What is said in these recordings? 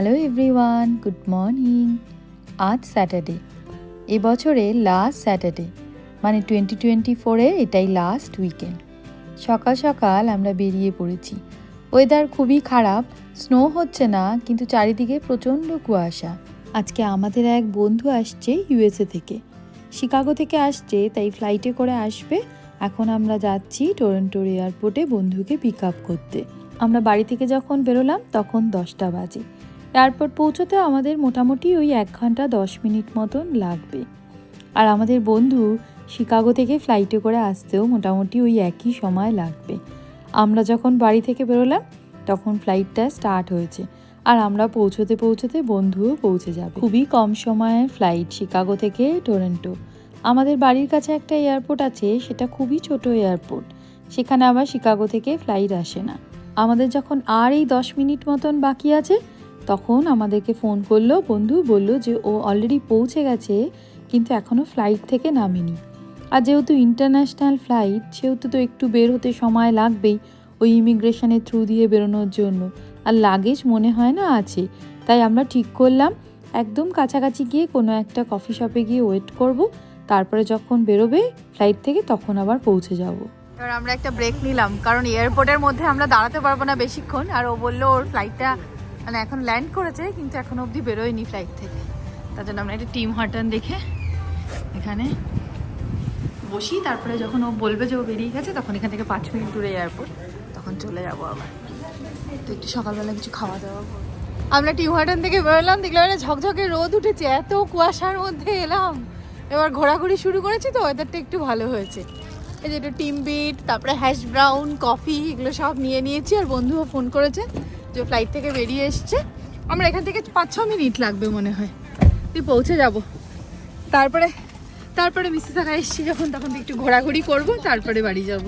Hello everyone good morning আজ Saturday এবছরে last Saturday মানে টোয়েন্টি টোয়েন্টি ফোরে এটাই লাস্ট উইকেন্ড সকাল সকাল আমরা বেরিয়ে পড়েছি। ওয়েদার খুবই খারাপ স্নো হচ্ছে না, কিন্তু চারিদিকে প্রচণ্ড কুয়াশা। আজকে আমাদের এক বন্ধু আসছে ইউএসএ থেকে। শিকাগো থেকে আসছে, তাই ফ্লাইটে করে আসবে। এখন আমরা যাচ্ছি টরন্টোর এয়ারপোর্টে বন্ধুকে পিক আপ করতে। আমরা বাড়ি থেকে যখন বেরোলাম, তখন দশটা বাজে। এয়ারপোর্ট পৌঁছতে আমাদের মোটামুটি ওই এক ঘণ্টা দশ মিনিট মতন লাগবে। আর আমাদের বন্ধু শিকাগো থেকে ফ্লাইটে করে আসতেও মোটামুটি ওই একই সময় লাগবে। আমরা যখন বাড়ি থেকে বেরোলাম, তখন ফ্লাইটটা স্টার্ট হয়েছে। আর আমরা পৌঁছতে পৌঁছতে বন্ধুও পৌঁছে যাবে। খুবই কম সময়ে ফ্লাইট শিকাগো থেকে টরেন্টো আমাদের বাড়ির কাছে একটা এয়ারপোর্ট আছে, সেটা খুবই ছোট এয়ারপোর্ট সেখানে আবার শিকাগো থেকে ফ্লাইট আসে না। আমাদের যখন আর এই দশ মিনিট মতন বাকি আছে তখন আমাদেরকে ফোন করল, বন্ধু বলল যে ও অলরেডি পৌঁছে গেছে, কিন্তু এখনও ফ্লাইট থেকে নামেনি। আর যেহেতু ইন্টারন্যাশনাল ফ্লাইট সেহেতু তো একটু বের হতে সময় লাগবেই ওই ইমিগ্রেশনের থ্রু দিয়ে বেরোনোর জন্য। আর লাগেজ মনে হয় না আছে, তাই আমরা ঠিক করলাম, একদম কাছাকাছি গিয়ে কোনো একটা কফি শপে গিয়ে ওয়েট করব, তারপরে যখন বেরোবে ফ্লাইট থেকে তখন আবার পৌঁছে যাব। এবার আমরা একটা ব্রেক নিলাম, কারণ এয়ারপোর্টের মধ্যে আমরা দাঁড়াতে পারব না বেশিক্ষণ, আর ও বলল ওর ফ্লাইটটা মানে এখন ল্যান্ড করেছে, কিন্তু এখনও অবধি বেরোয়নি ফ্লাইট থেকে। তার জন্য আমরা একটা টিম হার্টন দেখে এখানে বসি। তারপরে যখন ও বলবে যে ও বেরিয়ে গেছে, তখন এখান থেকে পাঁচ মিনিট দূরে এয়ারপোর্ট তখন চলে যাব আবার। তো একটু সকালবেলা কিছু খাওয়া দাওয়া আমরা টিম হার্টন থেকে বেরোলাম, দেখলাম একটা ঝকঝকে রোদ উঠেছে, এত কুয়াশার মধ্যে এলাম। এবার ঘোরাঘুরি শুরু করেছি তো ওয়েদারটা একটু ভালো হয়েছে। এই যে একটু টিম বিট তারপরে হ্যাশ ব্রাউন কফি এগুলো সব নিয়ে নিয়েছি, আর বন্ধুও ফোন করেছে। যে ফ্লাইট থেকে বেরিয়ে এসছে, আমরা এখান থেকে পাঁচ ছ মিনিট লাগবে মনে হয়। তুই পৌঁছে যাব। তারপরে তারপরে মিসেস মিসিসারা এসছি যখন, তখন একটু ঘোরাঘুরি করব, তারপরে বাড়ি যাব।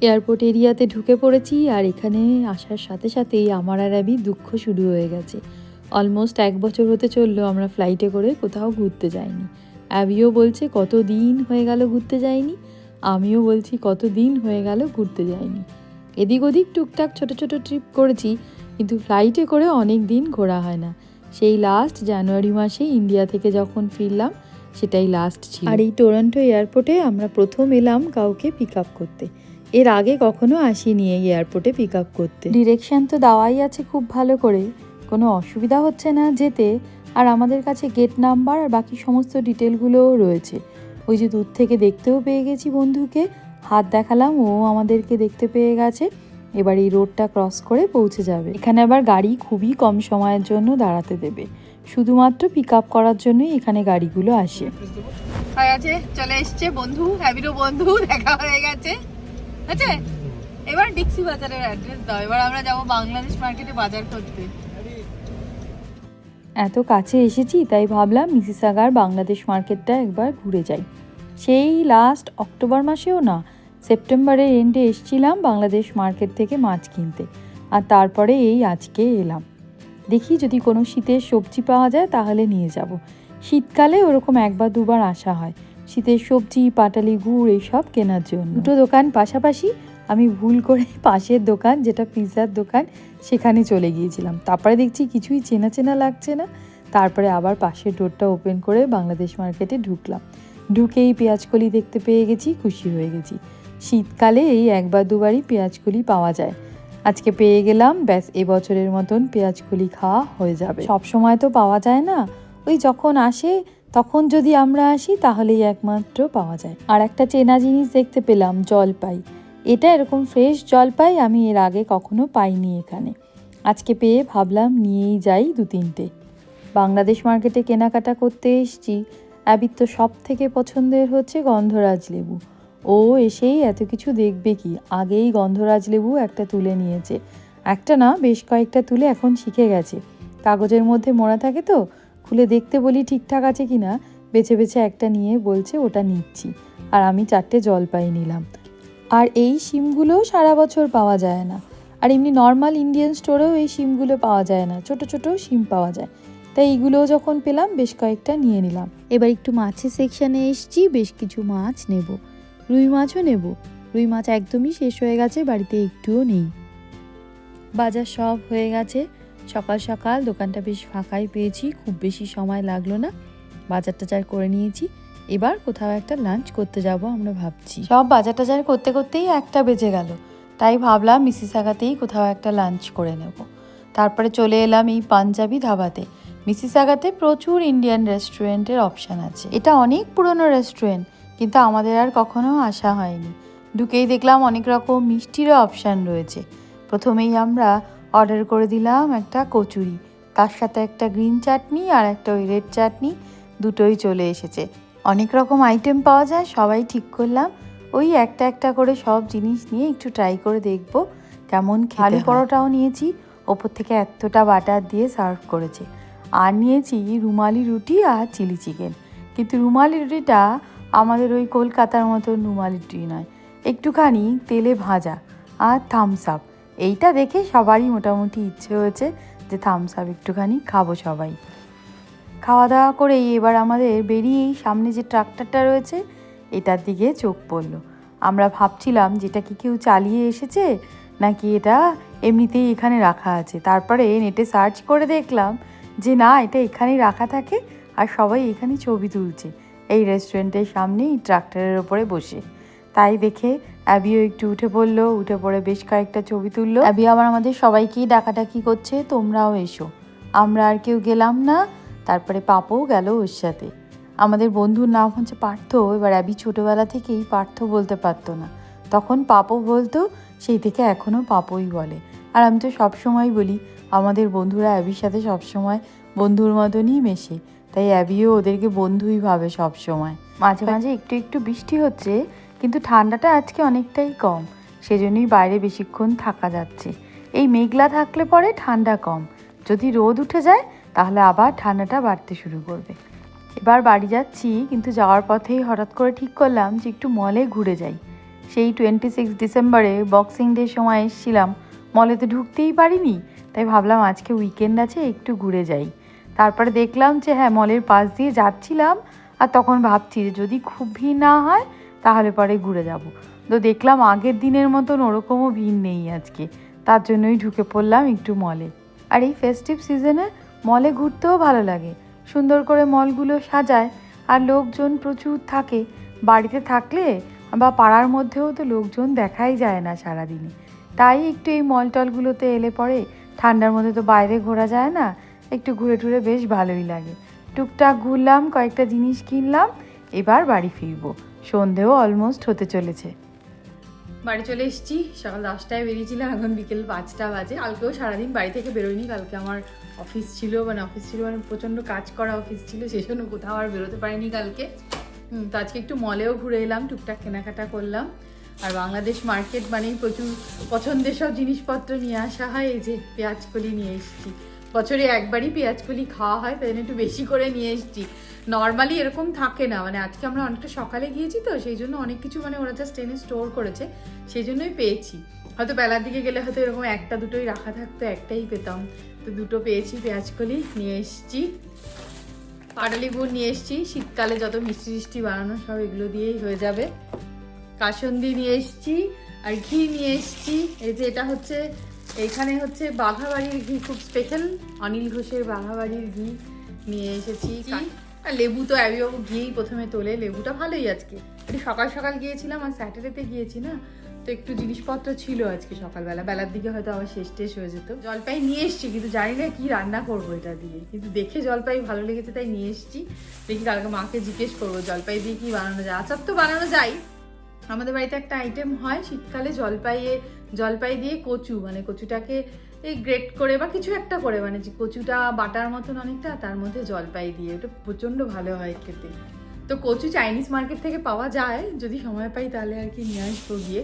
এয়ারপোর্ট এরিয়াতে ঢুকে পড়েছি, আর এখানে আসার সাথে সাথেই আমার আর আমি দুঃখ শুরু হয়ে গেছে। অলমোস্ট এক বছর হতে চলল আমরা ফ্লাইটে করে কোথাও ঘুরতে যাইনি। অ্যাবিও বলছে কত দিন হয়ে গেল ঘুরতে যাইনি? আমিও বলছি কত দিন হয়ে গেল ঘুরতে যাইনি? এদিক ওদিক টুকটাক ছোট ছোট ট্রিপ করেছি কিন্তু ফ্লাইটে করে অনেক দিন ঘোরা হয় না। সেই লাস্ট জানুয়ারি মাসে ইন্ডিয়া থেকে যখন ফিরলাম সেটাই লাস্ট ছিল। আর এই টরন্টো এয়ারপোর্টে আমরা প্রথম এলাম কাউকে পিক আপ করতে। এর আগে কখনো আসিনি এই এয়ারপোর্টে পিক আপ করতে। ডিরেকশন তো দেওয়াই আছে খুব ভালো করে। কোনো অসুবিধা হচ্ছে না যেতে। আর আমাদের কাছে গেট নাম্বার আর বাকি সমস্ত ডিটেলগুলোও রয়েছে। ওই যে দূর থেকে দেখতেও পেয়ে গেছি বন্ধুকে। হাত দেখালাম ও আমাদেরকে দেখতে পেয়ে গেছে। এবার এই রোডটা ক্রস করে পৌঁছে যাবে। এখানে আবার গাড়ি খুবই কম সময়ের জন্য দাঁড়াতে দেবে। শুধুমাত্র পিক আপ করার জন্যই এখানে গাড়িগুলো আসে। আছে চলে এসছে বন্ধু হ্যাবিরও বন্ধু দেখা হয়ে গেছে। আছে? এবার ডিক্সি বাজারের অ্যাড্রেস দাও। এবার আমরা যাব বাংলাদেশ মার্কেটে বাজার করতে। এত কাছে এসেছি তাই ভাবলাম মিসিসাগার বাংলাদেশ মার্কেটটা একবার ঘুরে যাই। সেই লাস্ট অক্টোবর মাসেও না সেপ্টেম্বরের এন্ডে এসছিলাম বাংলাদেশ মার্কেট থেকে মাছ কিনতে। আর তারপরে এই আজকে এলাম। দেখি যদি কোনো শীতের সবজি পাওয়া যায় তাহলে নিয়ে যাব। শীতকালে ওরকম একবার দুবার আসা হয়। শীতের সবজি, পাটালি, গুড় এইসব কেনার জন্য। দুটো দোকান পাশাপাশি আমি ভুল করে পাশের দোকান যেটা পিৎজার দোকান, সেখানে চলে গিয়েছিলাম। তারপরে দেখছি কিছুই চেনা চেনা লাগছে না। তারপরে আবার পাশের ডোরটা ওপেন করে বাংলাদেশ মার্কেটে ঢুকলাম। ঢুকেই পেঁয়াজকলি দেখতে পেয়ে গেছি, খুশি হয়ে গেছি। শীতকালে এই একবার দুবারই পেঁয়াজকলি পাওয়া যায়। আজকে পেয়ে গেলাম, ব্যাস এবছরের মতন পেঁয়াজকলি খাওয়া হয়ে যাবে। সব সময় তো পাওয়া যায় না, ওই যখন আসে, তখন যদি আমরা আসি, তাহলেই একমাত্র পাওয়া যায়। আর একটা চেনা জিনিস দেখতে পেলাম, জলপাই। এটা এরকম ফ্রেশ জলপাই আমি এর আগে কখনো পাইনি এখানে। আজকে পেয়ে ভাবলাম নিয়েই যাই দু তিনটে বাংলাদেশ মার্কেটে কেনাকাটা করতে এসছি। অ্যাবির তো সব থেকে পছন্দের হচ্ছে গন্ধরাজ লেবু। ও এসেই এত কিছু দেখবে কি? আগেই গন্ধরাজ লেবু একটা তুলে নিয়েছে। একটা না, বেশ কয়েকটা তুলে এখন শিখে গেছে। কাগজের মধ্যে মোড়া থাকে তো? খুলে দেখতে বলি ঠিকঠাক আছে কি না? বেছে বেছে একটা নিয়ে বলছে, ওটা নিচ্ছি। আর আমি চারটে জলপাই নিলাম। আর এই সিমগুলোও সারা বছর পাওয়া যায় না। আর এমনি নর্মাল ইন্ডিয়ান স্টোরেও এই সিমগুলো পাওয়া যায় না। ছোট ছোট সিম পাওয়া যায়। তাই এইগুলোও যখন পেলাম, বেশ কয়েকটা নিয়ে নিলাম। এবার একটু মাছের সেকশানে এসছি, বেশ কিছু মাছ নেব। রুই মাছও নেব। রুই মাছ একদমই শেষ হয়ে গেছে, বাড়িতে একটুও নেই। বাজার সব হয়ে গেছে। সকাল সকাল দোকানটা বেশ ফাঁকাই পেয়েছি, খুব বেশি সময় লাগল না। বাজার টাজার করে নিয়েছি। এবার কোথাও একটা লাঞ্চ করতে যাব আমরা ভাবছি। সব বাজার টাজার করতে করতেই একটা বেজে গেল। তাই ভাবলাম মিসিসাগাতেই কোথাও একটা লাঞ্চ করে নেব। তারপরে চলে এলাম এই পাঞ্জাবি ধাবাতে। মিসিসাগাতে প্রচুর ইন্ডিয়ান রেস্টুরেন্টের অপশান আছে। এটা অনেক পুরনো রেস্টুরেন্ট কিন্তু আমাদের আর কখনো আসা হয়নি। ঢুকেই দেখলাম অনেক রকম মিষ্টিরও অপশান রয়েছে। প্রথমেই আমরা অর্ডার করে দিলাম একটা কচুরি তার সাথে একটা গ্রিন চাটনি আর একটা ওই রেড চাটনি দুটোই চলে এসেছে। অনেক রকম আইটেম পাওয়া যায় সবাই ঠিক করলাম। ওই একটা একটা করে সব জিনিস নিয়ে একটু ট্রাই করে দেখব কেমন খালি পরোটাও নিয়েছি ওপর থেকে এতটা বাটার দিয়ে সার্ভ করেছে। আর নিয়েছি রুমালি রুটি আর চিলি চিকেন। কিন্তু রুমালি রুটিটা আমাদের ওই কলকাতার মতো রুমালি রুটি নয়। একটুখানি তেলে ভাজা আর থামস আপ এইটা দেখে সবারই মোটামুটি ইচ্ছে হয়েছে যে থামস আপ একটুখানি খাব সবাই। খাওয়া দাওয়া করেই এবার আমাদের বেরিয়েই সামনে যে ট্রাক্টরটা রয়েছে, এটার দিকে চোখ পড়ল। আমরা ভাবছিলাম যেটা কি কেউ চালিয়ে এসেছে নাকি এটা এমনিতেই এখানে রাখা আছে। তারপরে নেটে সার্চ করে দেখলাম যে না, এটা এখানেই রাখা থাকে আর সবাই এখানে ছবি তুলছে। এই রেস্টুরেন্টের সামনেই ট্রাক্টরের ওপরে বসে। তাই দেখে অ্যাবিও একটু উঠে পড়ল, উঠে পড়ে বেশ কয়েকটা ছবি তুললো। অ্যাবি আবার আমাদের সবাইকেই ডাকাডাকি করছে, তোমরাও এসো। আমরা আর কেউ গেলাম না, তারপরে পাপও গেল ওর সাথে। আমাদের বন্ধুর নাম হচ্ছে পার্থ, এবার অ্যাবি ছোটোবেলা থেকেই পার্থ বলতে পারতো না। তখন পাপও বলতো, সেই থেকে এখনও পাপই বলে। আর আমি তো সবসময় বলি আমাদের বন্ধুরা অ্যাবির সাথে সবসময় বন্ধুর মতনই মেশে। তাই অ্যাবিও ওদেরকে বন্ধুই ভাবে সবসময়। মাঝে মাঝে একটু একটু বৃষ্টি হচ্ছে কিন্তু ঠান্ডাটা আজকে অনেকটাই কম। সেজন্যই বাইরে বেশিক্ষণ থাকা যাচ্ছে। এই মেঘলা থাকলে পরে ঠান্ডা কম। যদি রোদ উঠে যায় তাহলে আবার ঠান্ডাটা বাড়তে শুরু করবে। এবার বাড়ি যাচ্ছি কিন্তু যাওয়ার পথেই হঠাৎ করে ঠিক করলাম যে একটু মলে ঘুরে যাই। সেই টোয়েন্টি সিক্স ডিসেম্বরে বক্সিং ডের সময় এসেছিলাম। মলে তো ঢুকতেই পারিনি, তাই ভাবলাম আজকে উইকেন্ড আছে, একটু ঘুরে যাই। তারপরে দেখলাম যে হ্যাঁ মলের পাশ দিয়ে যাচ্ছিলাম, আর তখন ভাবছি যে যদি খুব ভিড় না হয়, তাহলে পরে ঘুরে যাব। তো দেখলাম আগের দিনের মতন ওরকমও ভিড় নেই আজকে, তার জন্যই ঢুকে পড়লাম একটু মলে। আর এই ফেস্টিভ সিজনে মলে ঘুরতেও ভালো লাগে, সুন্দর করে মলগুলো সাজায়, আর লোকজন প্রচুর থাকে। বাড়িতে থাকলে বা পাড়ার মধ্যেও তো লোকজন দেখাই যায় না সারাদিনে। তাই একটু এই মল টলগুলোতে এলে পরে ঠান্ডার মধ্যে তো বাইরে ঘোরা যায় না, একটু ঘুরে টুরে বেশ ভালোই লাগে। টুকটাক ঘুরলাম, কয়েকটা জিনিস কিনলাম, এবার বাড়ি ফিরবো। সন্ধেও অলমোস্ট হতে চলেছে। বাড়ি চলে এসেছি, সকাল দশটায় বেরিয়েছিলাম, এখন বিকেল পাঁচটা বাজে। কালকেও সারাদিন বাড়ি থেকে বেরোয়নি কালকে আমার অফিস ছিল মানে অফিস ছিল মানে প্রচণ্ড কাজ করা অফিস ছিল, সেই জন্য কোথাও আর বেরোতে পারিনি কালকে। তো আজকে একটু মলেও ঘুরে এলাম, টুকটাক কেনাকাটা করলাম। আর বাংলাদেশ মার্কেট মানেই প্রচুর পছন্দের সব জিনিসপত্র নিয়ে আসা হয়। এই যে পেঁয়াজ কলি নিয়ে এসেছি। বছরে একবারই পেঁয়াজ কলি খাওয়া হয়, তাই জন্য একটু বেশি করে নিয়ে এসেছি। নর্মালি এরকম থাকে না মানে আজকে আমরা অনেকটা সকালে গিয়েছি তো, সেই জন্য অনেক কিছু মানে ওরা জাস্ট এনে স্টোর করেছে, সেই জন্যই পেয়েছি। হয়তো বেলার দিকে গেলে হয়তো এরকম একটা দুটোই রাখা থাকতো, একটাই পেতাম। তো দুটো পেয়েছি, পেঁয়াজ কলি নিয়ে এসেছি। পাটালি গুড় নিয়ে এসেছি। শীতকালে যত মিষ্টি মিষ্টি বানানো সব এগুলো দিয়েই হয়ে যাবে। কাসন্দি নিয়ে এসেছি আর ঘি নিয়ে এসেছি। এই যে এটা হচ্ছে এখানে হচ্ছে বাঘাবাড়ির ঘি খুব স্পেশাল অনিল ঘোষের বাঘাবাড়ির ঘি নিয়ে এসেছি। আর লেবু তো অ্যাবিবাবু ঘিয়েই প্রথমে তোলে লেবুটা ভালোই আজকে। একটু সকাল সকাল গিয়েছিলাম আর স্যাটারডেতে গিয়েছি না? তো একটু জিনিসপত্র ছিল আজকে সকালবেলা। বেলার দিকে হয়তো আবার শেষ টেস হয়ে যেত। জলপাই নিয়ে এসেছি কিন্তু জানি না কি রান্না করব এটা দিয়ে। কিন্তু দেখে জলপাই ভালো লেগেছে তাই নিয়ে এসেছি। দেখি কালকে মাকে জিজ্ঞেস করব জলপাই দিয়ে কি বানানো যায়? আচার তো বানানো যায়। আমাদের বাড়িতে একটা আইটেম হয়, শীতকালে জলপাইয়ে, জলপাই দিয়ে কচু মানে কচুটাকে এই গ্রেট করে বা কিছু একটা করে মানে যে কচুটা বাটার মতন অনেকটা, তার মধ্যে জলপাই দিয়ে, ওটা প্রচণ্ড ভালো হয় খেতে। তো কচু চাইনিজ মার্কেট থেকে পাওয়া যায়, যদি সময় পাই তাহলে আর কি নিয়ে আসব গিয়ে।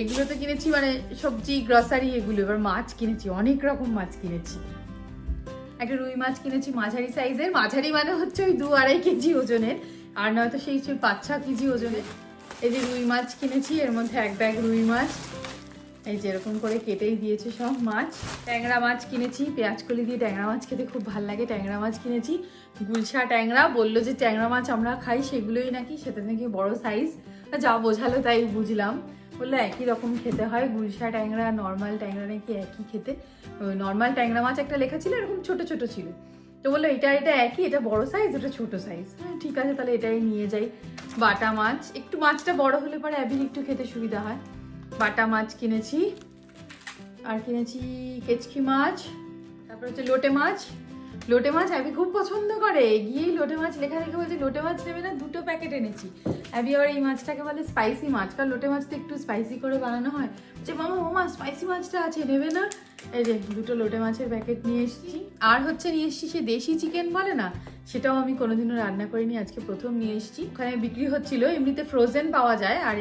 এগুলো তো কিনেছি মানে সবজি গ্রসারি এগুলো, এবার মাছ কিনেছি, অনেক রকম মাছ কিনেছি। একটা রুই মাছ কিনেছি, মাঝারি সাইজের মাঝারি মানে হচ্ছে ওই দু আড়াই কেজি ওজনের, আর নয়তো সেই পাঁচ ছ কেজি ওজনের। এই যে রুই মাছ কিনেছি, এর মধ্যে এক ব্যাগ রুই মাছ। এই যে এরকম করে কেটেই দিয়েছে সব মাছ। ট্যাংরা মাছ কিনেছি, পেঁয়াজ কলি দিয়ে ট্যাংরা মাছ খেতে খুব ভালো লাগে। ট্যাংরা মাছ কিনেছি, গুলশা ট্যাংরা বলল যে ট্যাংরা মাছ আমরা খাই, সেগুলোই নাকি, সেটা নাকি বড় সাইজ যা বোঝালো তাই বুঝলাম। বলল একই রকম খেতে হয়, গুলশা ট্যাংরা, নর্মাল ট্যাংরা নাকি একই খেতে। নর্মাল ট্যাংরা মাছ একটা লেখা ছিল, এরকম ছোট ছোট ছিল। তো বলল, এটা এটা একই, এটা বড় সাইজ এটা ছোট সাইজ হ্যাঁ ঠিক আছে, তাহলে এটাই নিয়ে যাই। বাটা মাছ, একটু মাছটা বড় হলে পরে অ্যাবির একটু খেতে সুবিধা হয়। বাটা মাছ কিনেছি, আর কিনেছি কেচকি মাছ, তারপর হচ্ছে লোটে মাছ লোটে মাছ অ্যাবি খুব পছন্দ করে। গিয়েই লোটে মাছ লেখা দেখে বলছে, লোটে মাছ নেবে না, দুটো প্যাকেট এনেছি। অ্যাবি আবার এই মাছটাকে বলে স্পাইসি মাছ। কারণ লোটে মাছ তো একটু স্পাইসি করে বানানো হয়। যে মামা ও মামা স্পাইসি মাছটা আছে, নেবে না? এই যে দুটো লোটে মাছের প্যাকেট নিয়ে এসেছি। আর হচ্ছে নিয়ে এসেছি সে দেশি চিকেন বলে না, সেটাও আমি কোনোদিনও রান্না করিনি, আজকে প্রথম নিয়ে এসেছি। ওখানে বিক্রি হচ্ছিল, এমনিতে ফ্রোজেন পাওয়া যায়, আর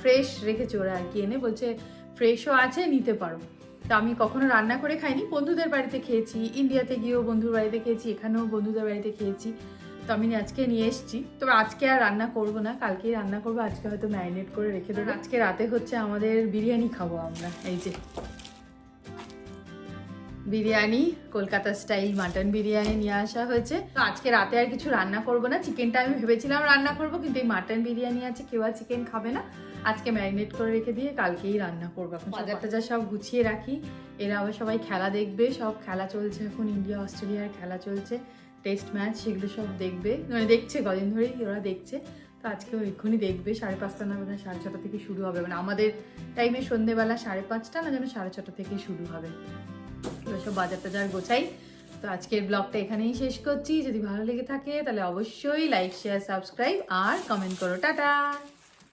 ফ্রেশ রেখেছে ওরা আর কি এনে। বলছে ফ্রেশও আছে, নিতে পারো। তো আমি কখনো রান্না করে খাইনি, বন্ধুদের বাড়িতে খেয়েছি, ইন্ডিয়াতে গিয়েও বন্ধুর বাড়িতে খেয়েছি, এখানেও বন্ধুদের বাড়িতে খেয়েছি। তো আমি আজকে নিয়ে এসেছি। তবে আজকে আর রান্না করব না, কালকেই রান্না করব, আজকে হয়তো ম্যারিনেট করে রেখে দেবো। আজকে রাতে হচ্ছে আমাদের বিরিয়ানি খাব আমরা, এই যে। বিরিয়ানি, কলকাতা স্টাইল মাটন বিরিয়ানি নিয়ে আসা হয়েছে। তো আজকে রাতে আর কিছু রান্না করব না, চিকেনটা আমি ভেবেছিলাম রান্না করব, কিন্তু এই মাটন বিরিয়ানি আছে, কেউ আর চিকেন খাবে না। আজকে ম্যারিনেট করে রেখে দিয়ে কালকেই রান্না করব। এখন বাজার টাজার সব গুছিয়ে রাখি এরা আবার সবাই খেলা দেখবে সব খেলা চলছে এখন ইন্ডিয়া অস্ট্রেলিয়ার খেলা চলছে টেস্ট ম্যাচ সেগুলো সব দেখবে। মানে দেখছে কদিন ধরেই ওরা দেখছে। তো আজকে এক্ষুনি দেখবে সাড়ে পাঁচটা না বোধহয় সাড়ে ছটা থেকে শুরু হবে। মানে আমাদের টাইমে সন্ধেবেলা সাড়ে পাঁচটা না যেন সাড়ে ছটা থেকে শুরু হবে। তো সব বাজার টাজার গোছাই। তো আজকের ব্লগটা এখানেই শেষ করছি। যদি ভালো লেগে থাকে তাহলে অবশ্যই লাইক শেয়ার সাবস্ক্রাইব আর কমেন্ট করো। টাটা!